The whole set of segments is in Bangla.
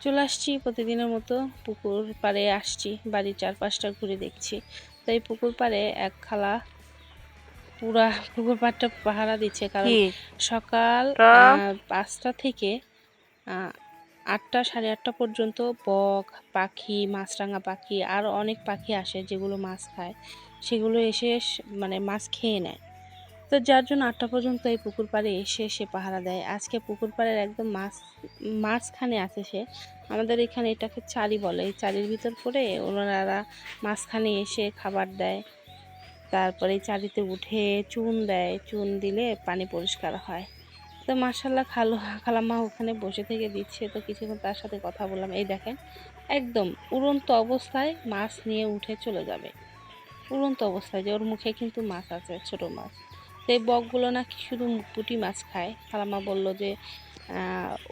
চলে আসছি প্রতিদিনের মতো পুকুর পাড়ে আসছি বাড়ির চারপাশটা ঘুরে দেখছি। তাই পুকুর পাড়ে এক খালা পুরা পুকুর পাড়টা পাহারা দিচ্ছে কারণ সকাল পাঁচটা থেকে আটটা সাড়ে আটটা পর্যন্ত বক পাখি মাছরাঙা পাখি আর অনেক পাখি আসে যেগুলো মাছ খায়। সেগুলো এসে মানে মাছ খেয়ে নেয়। তো যার জন্য আটটা পর্যন্ত এই পুকুর পাড়ে এসে সে পাহারা দেয়। আজকে পুকুর পাড়ের একদম মাছ, মাঝখানে আছে সে। আমাদের এখানে এটাকে চারি বলে। এই চারির ভিতর পড়ে ওনারা মাঝখানে এসে খাবার দেয়। তারপরে চারিতে উঠে চুন দেয়। চুন দিলে পানি পরিষ্কার হয়। তো মার্শাল্লাহ খালু, খালাম্মা ওখানে বসে থেকে দিচ্ছে। তো কিছুক্ষণ তার সাথে কথা বললাম, এই দেখেন, একদম উড়ন্ত অবস্থায় মাছ নিয়ে উঠে চলে যাবে। উড়ন্ত অবস্থায় যে ওর মুখে কিন্তু মাছ আছে, ছোট মাছ। তো এই বকগুলো নাকি শুধু পুঁটি মাছ খায়। খালাম্মা বলল যে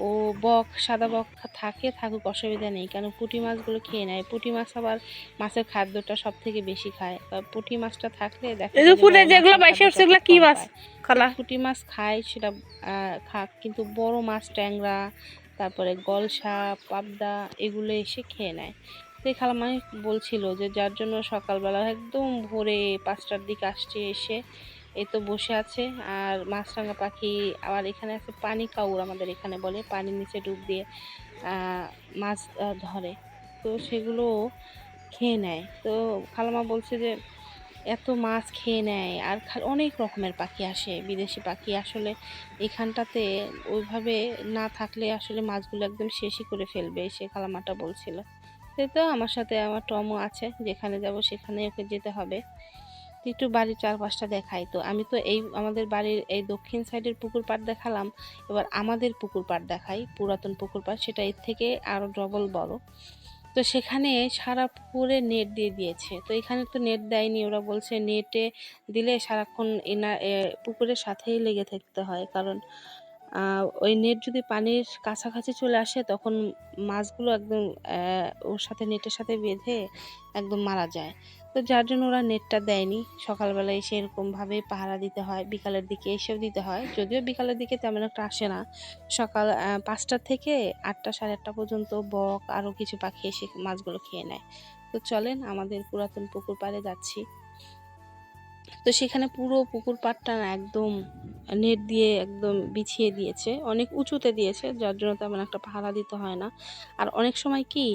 ও বক সাদা বক থাকে থাকুক অসুবিধা নেই কারণ পুঁটি মাছগুলো খেয়ে নেয়। পুঁটি মাছ আবার মাছের খাদ্যটা সব থেকে বেশি খায়। পুঁটি মাছটা থাকলে দেখা এই যায় যে যে পুকুরে বড় যেগুলো মাছের বাইসে উঠছে খাদ্যটা এগুলো কি মাছ খালা? পুঁটি মাছ খায় সেটা খাক কিন্তু বড় মাছ ট্যাংরা তারপরে গলসা পাবদা এগুলো এসে খেয়ে নেয়। তো এই খালামাই বলছিল যে যার জন্য সকালবেলা একদম ভোরে পাঁচটার দিকে আসছে এসে এই তো বসে আছে, আর মাছরাঙা পাখি, আবার এখানে আছে পানি কাউর আমাদের এখানে বলে, পানির নিচে ডুব দিয়ে মাছ ধরে। তো সেগুলো খেয়ে নেয়। তো খালামা বলছে যে, এত মাছ খেয়ে নেয়, আর অনেক রকমের পাখি আসে, বিদেশি পাখি। আসলে এখানটাতে ওইভাবে না থাকলে আসলে মাছগুলো একদম শেষই করে ফেলবে, সে খালামাটা বলছিল। সে তো আমার সাথে, আমার টমও আছে, যেখানে যাব সেখানে ওকে যেতে হবে। একটু বাড়ির চারপাশটা দেখাই তো আমি তো এই আমাদের বাড়ির এই দক্ষিণ সাইডের পুকুর পাড় দেখালাম। এবার আমাদের পুকুর পাড় দেখাই পুরাতন পুকুর পাড়, সেটা এর থেকে আরও ডবল বড়। তো সেখানে সারা পুকুরে নেট দিয়ে দিয়েছে। তো এখানে তো নেট দেয়নি, ওরা বলছে নেটে দিলে সারাক্ষণ এনা পুকুরের সাথেই লেগে থাকতে হয়। কারণ ওই নেট যদি পানির কাছাকাছি চলে আসে, তখন মাছগুলো একদম ওর সাথে, নেটের সাথে বেঁধে একদম মারা যায়। তো যার জন্য ওরা নেটটা দেয়নি। সকালবেলায় এসে এরকমভাবে পাহারা দিতে হয়, বিকালের দিকে এসেও দিতে হয়। যদিও বিকালের দিকে তেমন একটা আসে না। সকাল পাঁচটা থেকে আটটা, সাড়ে আটটা পর্যন্ত বক, আরও কিছু পাখি এসে মাছগুলো খেয়ে নেয়। তো চলেন, আমাদের পুরাতন পুকুর পাড়ে যাচ্ছি। তো সেখানে পুরো পুকুর পাড়টা একদম নেট দিয়ে একদম বিছিয়ে দিয়েছে। অনেক উঁচুতে দিয়েছে, যার জন্য তেমন একটা ভাড়া দিতে হয় না। আর অনেক সময় কি,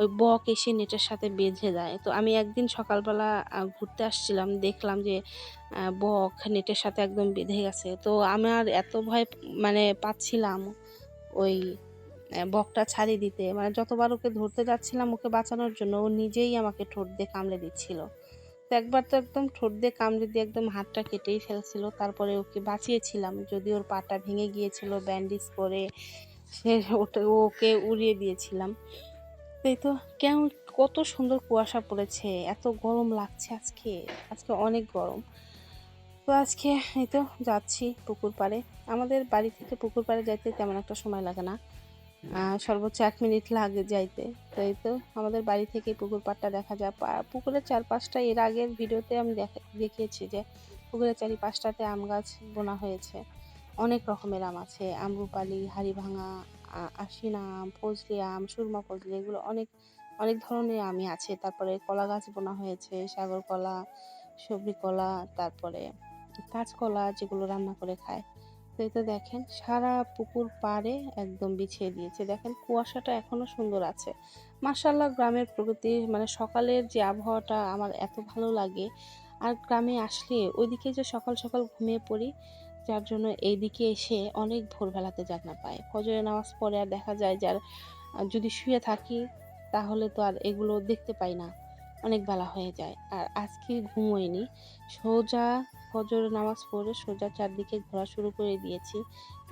ওই বক এসে নেটের সাথে বেঁধে যায় তো আমি একদিন সকালবেলা ঘুরতে আসছিলাম, দেখলাম যে বক নেটের সাথে একদম বেঁধে গেছে। তো আমার এত ভয় মানে পাচ্ছিলাম ওই বকটা ছাড়িয়ে দিতে। মানে যতবার ওকে ধরতে যাচ্ছিলাম ওকে বাঁচানোর জন্য, ও নিজেই আমাকে ঠোঁট দিয়ে কামড়ে দিচ্ছিল। তো একবার তো একদম ঠোঁট দিয়ে কামড়ে দিয়ে একদম হাতটা কেটেই ফেলছিল। তারপরে ওকে বাঁচিয়েছিলাম। যদি ওর পাটা ভেঙে গিয়েছিল ব্যান্ডেজ করে, সে ওটা ওকে উড়িয়ে দিয়েছিলাম। এই তো কেমন, কত সুন্দর কুয়াশা পড়েছে, এত গরম লাগছে আজকে আজকে অনেক গরম। তো আজকে এই তো যাচ্ছি পুকুর পাড়ে। আমাদের বাড়ি থেকে পুকুর পাড়ে যাইতে তেমন একটা সময় লাগে না। সর্বোচ্চ এক মিনিট লাগে যাইতে। তো এই তো, আমাদের বাড়ি থেকে পুকুর পাড়টা দেখা যায়। পুকুরের চারপাশটা এর আগের ভিডিওতে আমি দেখা, দেখিয়েছি যে পুকুরের চারিপাশটাতে আম গাছ বোনা হয়েছে। অনেক রকমের আম আছে। আমরুপালি, হাড়িভাঙা আশিনা আম, ফজলি আম, সুরমা ফজলি, এগুলো অনেক অনেক ধরনের আমই আছে। তারপরে কলা গাছ বোনা হয়েছে সাগর কলা সবজি কলা তারপরে কাঁচকলা যেগুলো রান্না করে খায়। তো এই তো দেখেন, সারা পুকুর পাড়ে একদম বিছিয়ে দিয়েছে। দেখেন, কুয়াশাটা এখনও সুন্দর আছে। মার্শাল্লাহ গ্রামের প্রকৃতি মানে সকালের যে আবহাওয়াটা আমার এত ভালো লাগে। আর গ্রামে আসলে ওইদিকে যে সকাল সকাল ঘুমিয়ে পড়ি, যার জন্য এইদিকে এসে অনেক ভোরবেলাতে জাগনা পায়। ফজরের নামাজ পড়ে আর দেখা যায় যার যদি শুয়ে থাকি, তাহলে তো আর এগুলো দেখতে পাই না। অনেক বেলা হয়ে যায়। আর আজকে ঘুমোয়নি। সোজা ফজর নামাজ পড়ে সোজা চারদিকে ঘোরা শুরু করে দিয়েছি।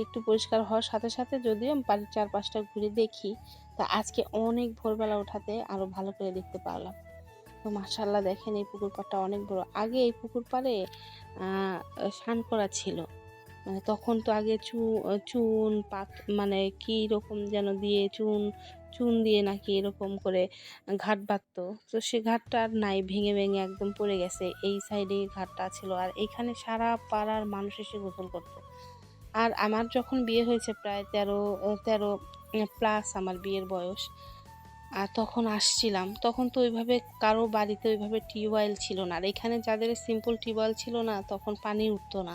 একটু পরিষ্কার হওয়ার সাথে সাথে যদিও আমি বাড়ির চারপাশটা ঘুরে দেখি, তা আজকে অনেক ভোরবেলা ওঠাতে আরও ভালো করে দেখতে পারলাম। তো মাসাল্লাহ দেখেন এই পুকুর পাড়টা অনেক বড়। আগে এই পুকুর পাড়ে স্নান করা ছিল। মানে তখন তো আগে চু, চুন, পাত মানে কি রকম যেন দিয়ে চুন চুন দিয়ে নাকি এরকম করে ঘাট বাঁধতো। তো সে ঘাটটা আর নাই, ভেঙে ভেঙে একদম পড়ে গেছে। এই সাইডে ঘাটটা ছিল। আর এখানে সারা পাড়ার মানুষ এসে গোসল করতো। আর আমার যখন বিয়ে হয়েছে প্রায় তেরো তেরো প্লাস আমার বিয়ের বয়স, আর তখন আসছিলাম। তখন তো ওইভাবে কারও বাড়িতে ওইভাবে টিউবওয়েল ছিল না। আর এখানে যাদের সিম্পল টিউবওয়েল ছিল না, তখন পানি উঠতো না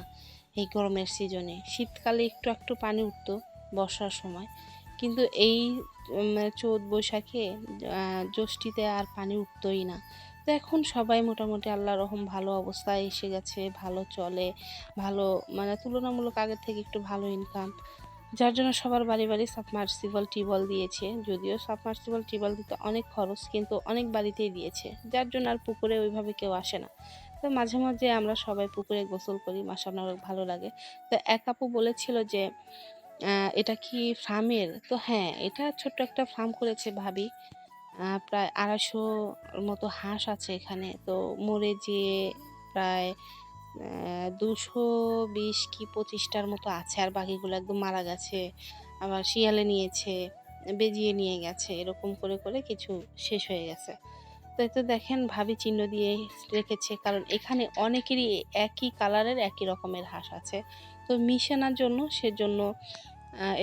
এই গরমের সিজনে শীতকালে একটু একটু পানি উঠতো বর্ষার সময়। কিন্তু এই চোদ্দ বৈশাখে জ্যৈষ্ঠীতে আর পানি উঠতোই না। তো এখন সবাই মোটামুটি আল্লাহ রহম ভালো অবস্থায় এসে গেছে, ভালো চলে, ভালো মানে তুলনামূলক আগের থেকে একটু ভালো ইনকাম যার জন্য সবার বাড়ি বাড়ি সাবমার্সিবল টিউবওয়েল দিয়েছে, যদিও সাবমার্সিবল টিউবওয়েল দিতে অনেক খরচ, কিন্তু অনেক বাড়িতেই দিয়েছে। যার জন্য আর পুকুরে ওইভাবে কেউ আসে না। তো মাঝে মাঝে আমরা সবাই পুকুরে গোসল করি অনেক ভালো লাগে। তো এক আপু বলেছিল যে এটা কি ফার্মের? তো হ্যাঁ এটা ছোট্ট একটা ফার্ম করেছে ভাবি। প্রায় আড়াইশোর মতো হাঁস আছে এখানে। তো মরে যেয়ে প্রায় দুশো বিশ কি পঁচিশটার মতো আছে। আর বাকিগুলো একদম মারা গেছে। আবার শিয়ালে নিয়েছে, বেজিয়ে নিয়ে গেছে। এরকম করে করে কিছু শেষ হয়ে গেছে। তো তো দেখেন ভাবি চিহ্ন দিয়ে রেখেছে। কারণ এখানে অনেকেরই একই কালারের, একই রকমের হাঁস আছে। তো মিশানোর জন্য সেজন্য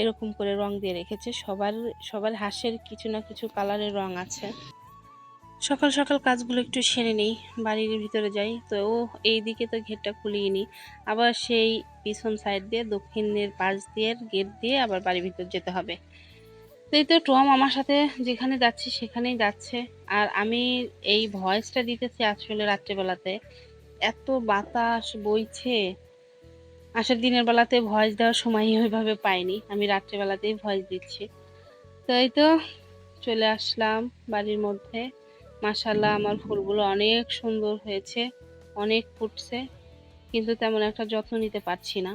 এরকম করে রং দিয়ে রেখেছে। সবার সবার হাঁসের কিছু না কিছু কালারের রং আছে। সকাল সকাল কাজগুলো একটু সেরে নিই, বাড়ির ভিতরে যাই। তো ও এই দিকে তো ঘেরটা খুলিয়ে নিই আবার সেই পিছন সাইড দিয়ে, দক্ষিণের পাশ দিয়ে গেট দিয়ে আবার বাড়ির ভিতর যেতে হবে। তো এই তো টম আমার সাথে যেখানে যাচ্ছি, সেখানেই যাচ্ছে। আর আমি এই ভয়েসটা দিতেছি আসলে রাত্রেবেলাতে। এত বাতাস বইছে। আসার দিনের বেলাতে ভয়েস দেওয়ার সময় ওইভাবে পাইনি। আমি রাত্রেবেলাতেই ভয়েস দিচ্ছি। তো এই তো চলে আসলাম বাড়ির মধ্যে। মাসাল্লাহ আমার ফুলগুলো অনেক সুন্দর হয়েছে, অনেক ফুটছে, কিন্তু তেমন একটা যত্ন নিতে পারছি না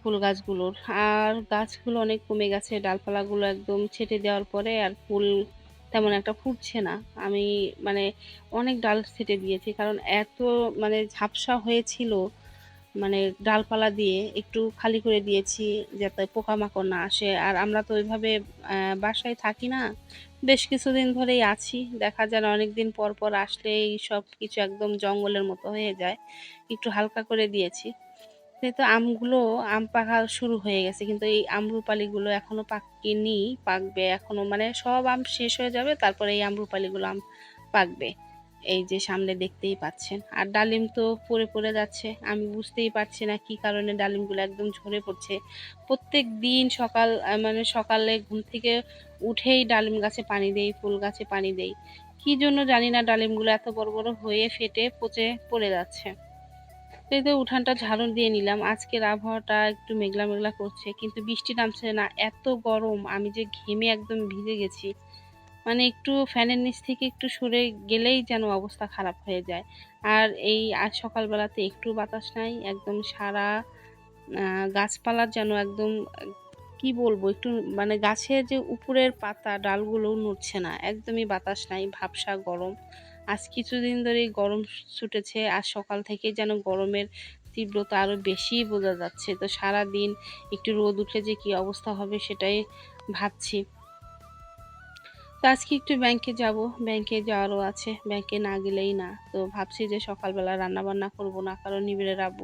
ফুল গাছগুলোর। আর গাছগুলো অনেক কমে গেছে, ডালপালাগুলো একদম ছেটে দেওয়ার পরে আর ফুল তেমন একটা ফুটছে না। আমি মানে অনেক ডাল ছেটে দিয়েছি, কারণ এত মানে ঝাপসা হয়েছিল মানে ডালপালা দিয়ে একটু খালি করে দিয়েছি যাতে পোকামাকড় না আসে। আর আমরা তো ওইভাবে বাসায় থাকি না, বেশ কিছুদিন ধরেই আছি। দেখা যায় অনেক দিন পর পর আসলে এই সব কিছু একদম জঙ্গলের মতো হয়ে যায়। একটু হালকা করে দিয়েছি। তো আমগুলো, আম পাকা শুরু হয়ে গেছে, কিন্তু এই আমরুপালিগুলো এখনও পাকেনি, পাকবে এখনও মানে সব আম শেষ হয়ে যাবে, তারপরে এই আমরুপালিগুলো আম পাকবে। এই যে সামনে দেখতেই পাচ্ছেন। আর ডালিম তো পড়ে পড়ে যাচ্ছে। আমি বুঝতেই পারছি না কি কারণে ডালিমগুলো একদম ঝরে পড়ছে। প্রত্যেক দিন সকাল মানে সকালে ঘুম থেকে উঠেই ডালিম গাছে পানি দেই, ফুল গাছে পানি দেই। কি জন্য জানি না ডালিমগুলো এত বড় বড় হয়ে ফেটে পচে পড়ে যাচ্ছে। এই তো উঠানটা ঝাড়ু দিয়ে নিলাম। আজকের আবহাওয়াটা একটু মেঘলা মেঘলা করছে, কিন্তু বৃষ্টি নামছে না। এত গরম, আমি যে ঘেমে একদম ভিজে গেছি। মানে একটু ফ্যানের নিচ থেকে একটু সরে গেলেই যেন অবস্থা খারাপ হয়ে যায়। আর এই আজ সকালবেলাতে একটু বাতাস নাই, একদম সারা গাছপালার যেন একদম, কি বলব, একটু মানে গাছের যে উপরের পাতা, ডালগুলো নড়ছে না, একদমই বাতাস নাই, ভাবসা গরম। আজ কিছুদিন ধরেই গরম ছুটেছে আর সকাল থেকে যেন গরমের তীব্রতা আরও বেশি বোঝা যাচ্ছে। তো সারা দিন একটু রোদ উঠে যে কি অবস্থা হবে সেটাই ভাবছি। আজকে একটু ব্যাংকে যাব। ব্যাংকে যাওয়ারও আছে। ব্যাংকে না গেলেই না। তো ভাবছি যে সকালবেলা রান্না বান্না করব না, কারণ নিবিড়ে রাখব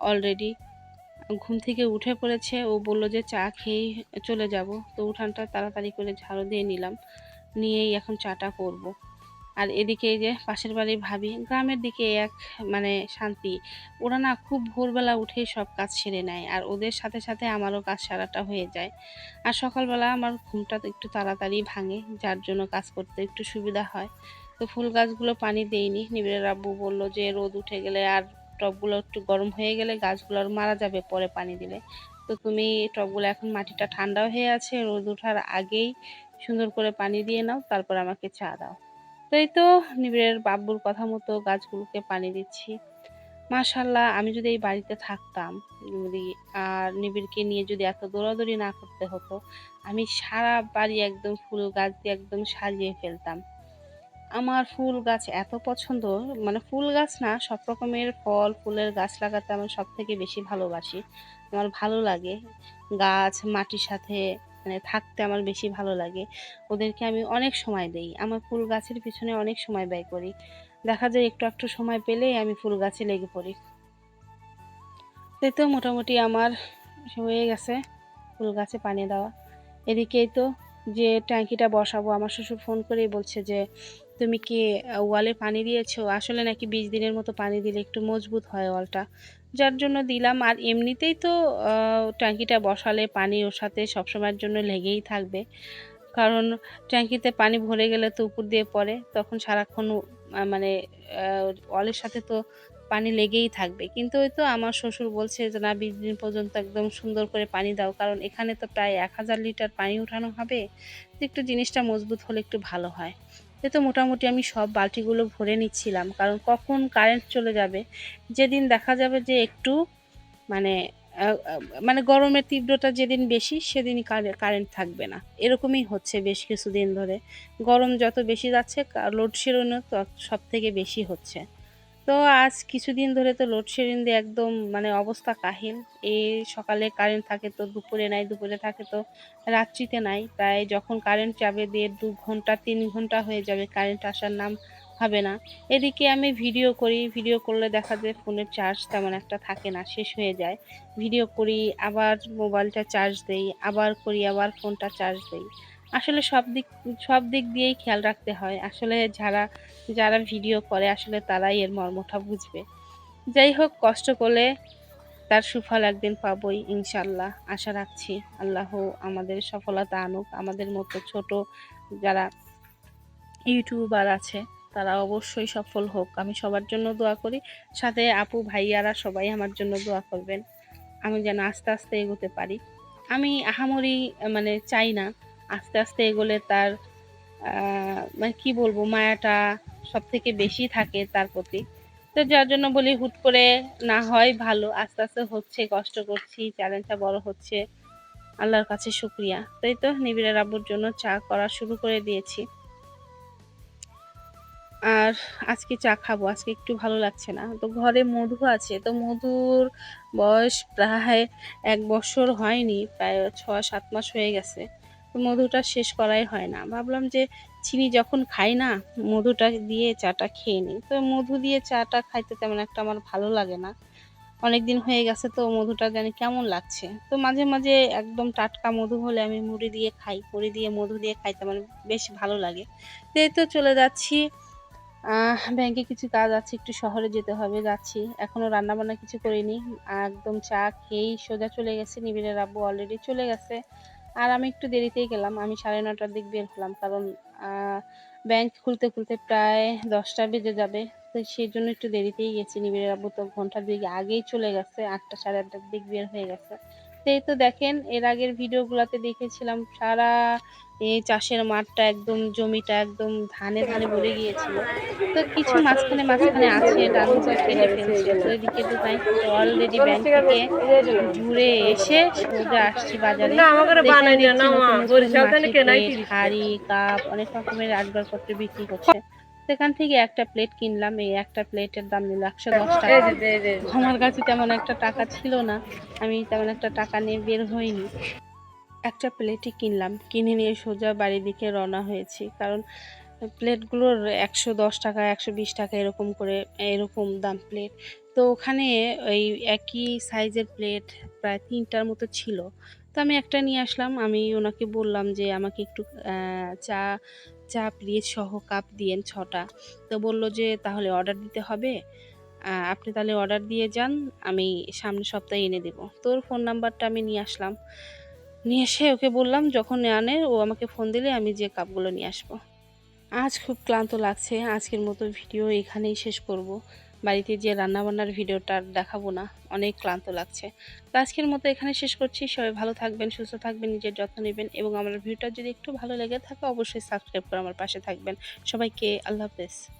অলরেডি ঘুম থেকে উঠে পড়েছে। ও বলল যে চা খেয়েই চলে যাব। তো উঠানটা তাড়াতাড়ি করে ঝাড়ু দিয়ে নিলাম। নিয়েই এখন চাটা করব। আর এদিকে যে পাশের বাড়ির ভাবি, গ্রামের দিকে এক মানে শান্তি। ওরা না খুব ভোরবেলা উঠেই সব কাজ সেরে নেয় আর ওদের সাথে সাথে আমারও কাজ সারাটা হয়ে যায়। আর সকালবেলা আমার ঘুমটা একটু তাড়াতাড়ি ভাঙে, যার জন্য কাজ করতে একটু সুবিধা হয়। তো ফুল গাছগুলো পানি দেইনি। নিবিড়ের আব্বু বলল যে, রোদ উঠে গেলে আর টবগুলো একটু গরম হয়ে গেলে গাছগুলো আর মারা যাবে পরে পানি দিলে। তো তুমি টবগুলো এখন মাটিটা ঠান্ডা হয়ে আছে, রোদ ওঠার আগেই সুন্দর করে পানি দিয়ে নাও, তারপর আমাকে চা দাও। তো এই তো নিবিড়ের বাব্বুর কথা মতো গাছগুলোকে পানি দিচ্ছি। মাশাল্লাহ, আমি যদি এই বাড়িতে থাকতাম যদি আর নিবিড়কে নিয়ে যদি এত দৌড়াদৌড়ি না করতে হতো, আমি সারা বাড়ি একদম ফুল গাছ দিয়ে একদম সাজিয়ে ফেলতাম। আমার ফুল গাছ এত পছন্দ মানে ফুল গাছ না, সব রকমের ফল, ফুলের গাছ লাগাতে আমার সব থেকে বেশি ভালোবাসি। আমার ভালো লাগে গাছ, মাটির সাথে মানে থাকতে আমার বেশি ভালো লাগে। ওদেরকে আমি অনেক সময় দেই। আমার ফুল গাছের পিছনে অনেক সময় ব্যয় করি। দেখা যায় একটু একটু সময় পেলেই আমি ফুল গাছে লেগে পড়ি। তো মোটামুটি আমার হয়ে গেছে ফুল গাছে পানি দেওয়া। এদিকেই তো যে ট্যাঙ্কিটা বসাবো, আমার শ্বশুর ফোন করেই বলছে যে, তুমি কি ওয়ালে পানি দিয়েছ? আসলে নাকি বিশ দিনের মতো পানি দিলে একটু মজবুত হয় ওয়ালটা। যার জন্য দিলাম। আর এমনিতেই তো ট্যাঙ্কিটা বসালে পানি ওর সাথে সবসময়ের জন্য লেগেই থাকবে। কারণ ট্যাঙ্কিতে পানি ভরে গেলে তো উপর দিয়ে পড়ে, তখন সারাক্ষণ মানে ওয়ালের সাথে তো পানি লেগেই থাকবে। কিন্তু ওই তো আমার শ্বশুর বলছে যে, না, বিশ দিন পর্যন্ত একদম সুন্দর করে পানি দাও। কারণ এখানে তো প্রায় এক হাজার লিটার পানি উঠানো হবে। একটু জিনিসটা মজবুত হলে একটু ভালো হয়। এ তো মোটামুটি আমি সব বালতিগুলো ভরে নিচ্ছিলাম। কারণ কখন কারেন্ট চলে যাবে, যেদিন দেখা যাবে যে একটু মানে মানে গরমের তীব্রতা যেদিন বেশি, সেদিনই কারেন্ট থাকবে না। এরকমই হচ্ছে বেশ কিছুদিন ধরে। গরম যত বেশি যাচ্ছে লোডশেডিংও সব থেকে বেশি হচ্ছে। তো আজ কিছুদিন ধরে তো লোডশেডিং দিয়ে একদম মানে অবস্থা কাহিল। এই সকালে কারেন্ট থাকে তো, দুপুরে নাই, দুপুরে থাকে তো, রাত্রিতে নাই। প্রায় যখন কারেন্ট যাবে দেড় দু ঘণ্টা, তিন ঘণ্টা হয়ে যাবে কারেন্ট আসার নাম হবে না। এদিকে আমি ভিডিও করি ভিডিও করলে দেখা যায় ফোনের চার্জ তেমন একটা থাকে না, শেষ হয়ে যায়। ভিডিও করি, আবার মোবাইলটা চার্জ দেই, আবার করি, আবার ফোনটা চার্জ দেই। আসলে সব দিক সব দিক দিয়েই খেয়াল রাখতে হয়। আসলে যারা যারা ভিডিও করে, আসলে তারাই এর মর্মটা বুঝবে। যাই হোক, কষ্ট করলে তার সুফল একদিন পাবই ইনশাল্লাহ আশা রাখছি আল্লাহ আমাদের সফলতা আনুক। আমাদের মতো ছোট যারা ইউটিউবার আছে, তারা অবশ্যই সফল হোক। আমি সবার জন্য দোয়া করি। সাথে আপু, ভাইয়ারা সবাই আমার জন্য দোয়া করবেন। আমি যেন আস্তে আস্তে এগোতে পারি। আমি আহামরি মানে চাই না আস্তে আস্তে এগোলে তার মানে কি বলব, মায়াটা সব থেকে বেশি থাকে তার প্রতি। তো যার জন্য বলি হুট করে না হয়, ভালো, আস্তে আস্তে হচ্ছে, কষ্ট করছি চ্যালেঞ্জটা বড় হচ্ছে। আল্লাহর কাছে শুক্রিয়া। তাই তো নিবিড়ের আব্বুর জন্য চা করা শুরু করে দিয়েছি। আর আজকে চা খাব, আজকে একটু ভালো লাগছে না। তো ঘরে মধু আছে, তো মধুর বয়স প্রায় এক বছর হয়নি, প্রায় ছ সাত মাস হয়ে গেছে। মধুটা শেষ করাই হয় না। ভাবলাম যে চিনি যখন খাই না, মধুটা দিয়ে চাটা খেয়ে নিই। তো মধু দিয়ে চাটা খাইতে তেমন একটা আমার ভালো লাগে না। অনেক দিন হয়ে গেছে তো মধুটা জানি কেমন লাগছে। তো মাঝে মাঝে একদম টাটকা মধু হলে আমি মুড়ি দিয়ে খাই মুড়ি দিয়ে মধু দিয়ে খাইতে আমার বেশ ভালো লাগে। এই তো চলে যাচ্ছি। ব্যাংকে কিছু কাজ আছে, একটু শহরে যেতে হবে যাচ্ছি। এখনও রান্নাবান্না কিছু করিনি। একদম চা খেয়েই সোজা চলে গেছে। নিবিড়ের আব্বু অলরেডি চলে গেছে। আর আমি একটু দেরিতেই গেলাম। আমি সাড়ে নটার দিক বের হলাম, কারণ ব্যাংক খুলতে খুলতে প্রায় দশটা বেজে যাবে। তো সেই জন্য একটু দেরিতেই গেছি। নিবিড়ের আব্বু তো ঘণ্টার দিক আগেই চলে গেছে, আটটা সাড়ে আটটার দিক বের হয়ে গেছে। সেই তো দেখেন, এর আগের ভিডিওগুলোতে দেখেছিলাম সারা এই চাষের মাঠটা একদম জমিটা একদম ধানে ধানে ভরে গিয়েছিল। তো কিছু মাঝখানে মাঝখানে আছে ডান কেটে ফেলছে। তো এদিকে তো তাই অলরেডি ব্যাংক থেকে ঘুরে এসে সোজা আসছি বাজারে। হাড়ি কাপ অনেক রকমের আসবাবপত্র বিক্রি করছে। সেখান থেকে একটা প্লেট কিনলাম এই একটা প্লেটের দাম নিল একশো দশ টাকা। আমার কাছে তেমন একটা টাকা ছিল না। আমি তেমন একটা টাকা নিয়ে বের হইনি। একটা প্লেটই কিনলাম। কিনে নিয়ে সোজা বাড়ির দিকে রওনা হয়েছি। কারণ প্লেটগুলোর একশো দশ টাকা, একশো বিশ টাকা এরকম করে, এরকম দাম প্লেট। তো ওখানে ওই একই সাইজের প্লেট প্রায় তিনটার মতো ছিল। তো আমি একটা নিয়ে আসলাম। আমি ওনাকে বললাম যে, আমাকে একটু চা চা প্লিজ সহ কাপ দিয়েন ছটা। তো বলল যে, তাহলে অর্ডার দিতে হবে। আপনি তাহলে অর্ডার দিয়ে যান। আমি সামনের সপ্তাহে এনে দেবো। তোর ফোন নাম্বারটা আমি নিয়ে আসলাম। নিয়ে এসে ওকে বললাম, যখন আনে, ও আমাকে ফোন দিলে আমি যে কাপগুলো নিয়ে আসব। আজ খুব ক্লান্ত লাগছে। আজকের মতো ভিডিও এখানেই শেষ করব। বাড়িতে যে রান্নাবান্নার ভিডিওটা দেখাবো না, অনেক ক্লান্ত লাগছে। তো আজকের মতো এখানে শেষ করছি। সবাই ভালো থাকবেন, সুস্থ থাকবেন, নিজের যত্ন নেবেন এবং আমার ভিডিওটা যদি একটু ভালো লেগে থাকে, অবশ্যই সাবস্ক্রাইব করে আমার পাশে থাকবেন। সবাইকে আল্লাহ হাফেজ।